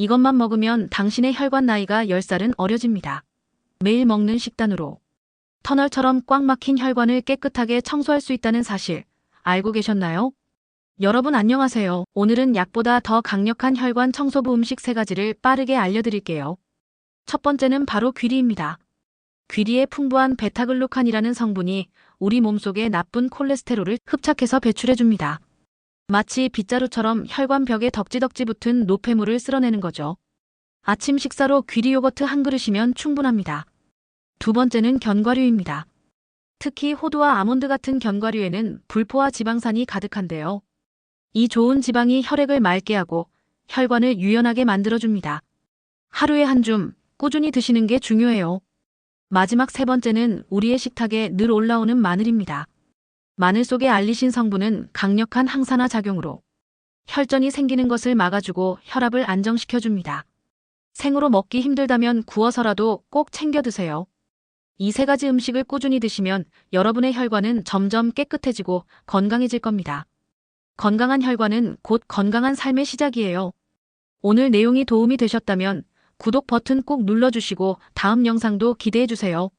이것만 먹으면 당신의 혈관 나이가 10살은 어려집니다. 매일 먹는 식단으로 터널처럼 꽉 막힌 혈관을 깨끗하게 청소할 수 있다는 사실 알고 계셨나요? 여러분 안녕하세요. 오늘은 약보다 더 강력한 혈관 청소부 음식 세 가지를 빠르게 알려드릴게요. 첫 번째는 바로 귀리입니다. 귀리에 풍부한 베타글루칸이라는 성분이 우리 몸속에 나쁜 콜레스테롤을 흡착해서 배출해줍니다. 마치 빗자루처럼 혈관벽에 덕지덕지 붙은 노폐물을 쓸어내는 거죠. 아침 식사로 귀리 요거트 한 그릇이면 충분합니다. 두 번째는 견과류입니다. 특히 호두와 아몬드 같은 견과류에는 불포화 지방산이 가득한데요. 이 좋은 지방이 혈액을 맑게 하고 혈관을 유연하게 만들어줍니다. 하루에 한 줌 꾸준히 드시는 게 중요해요. 마지막 세 번째는 우리의 식탁에 늘 올라오는 마늘입니다. 마늘 속의 알리신 성분은 강력한 항산화 작용으로 혈전이 생기는 것을 막아주고 혈압을 안정시켜줍니다. 생으로 먹기 힘들다면 구워서라도 꼭 챙겨 드세요. 이 세 가지 음식을 꾸준히 드시면 여러분의 혈관은 점점 깨끗해지고 건강해질 겁니다. 건강한 혈관은 곧 건강한 삶의 시작이에요. 오늘 내용이 도움이 되셨다면 구독 버튼 꼭 눌러주시고 다음 영상도 기대해주세요.